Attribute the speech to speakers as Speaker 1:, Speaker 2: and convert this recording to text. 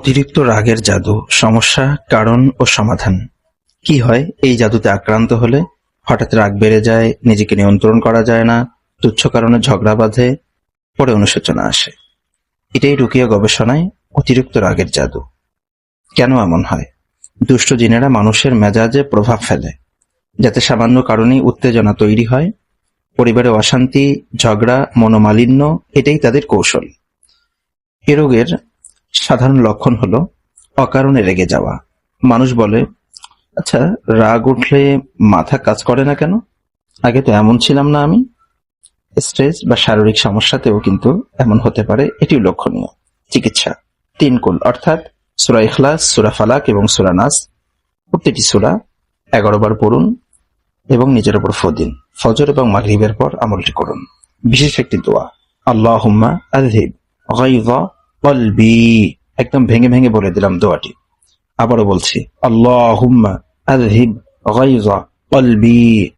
Speaker 1: অতিরিক্ত রাগের জাদু, সমস্যা, কারণ ও সমাধান। কি হয়? এই জাদুতে আক্রান্ত হলে হঠাৎ রাগ বেড়ে যায়, নিজেকে নিয়ন্ত্রণ করা যায় না, তুচ্ছ কারণে ঝগড়া বাঁধে, পরে অনুশোচনা আসে। এটাই রুকিয়া গবেষণায় অতিরিক্ত রাগের জাদু। কেন এমন হয়? দুষ্ট জিনেরা মানুষের মেজাজে প্রভাব ফেলে। যাতে সামান্য কারণেই উত্তেজনা তৈরি হয়, পরিবারে অশান্তি, ঝগড়া, মনোমালিন্য, এটাই তাদের কৌশল। এ রোগের সাধারণ লক্ষণ হলো অকারণে রেগে যাওয়া। মানুষ বলে আচ্ছা রাগ উঠলে মাথা কাজ করে না কেন? আগে তো এমন ছিলাম না আমি। স্ট্রেস বা শারীরিক সমস্যাতেও কিন্তু এমন হতে পারে, এটিও লক্ষণীয়। চিকিৎসা, তিন কুল, অর্থাৎ সুরা ইখলাস, সুরা ফালাক এবং সুরা নাস। প্রতিটি সুরা এগারো বার পড়ুন এবং নিজের উপর ফদিন ফজর এবং মাগরিবের পর আমলটি করুন। বিশেষ একটি দোয়া আল্লাহ হুম্মা আলহিব গাইযা কলবি একদম ভেঙে ভেঙে বলে দিলাম দোয়াটি। আবারও বলছি আল্লাহ গাইযা কলবি।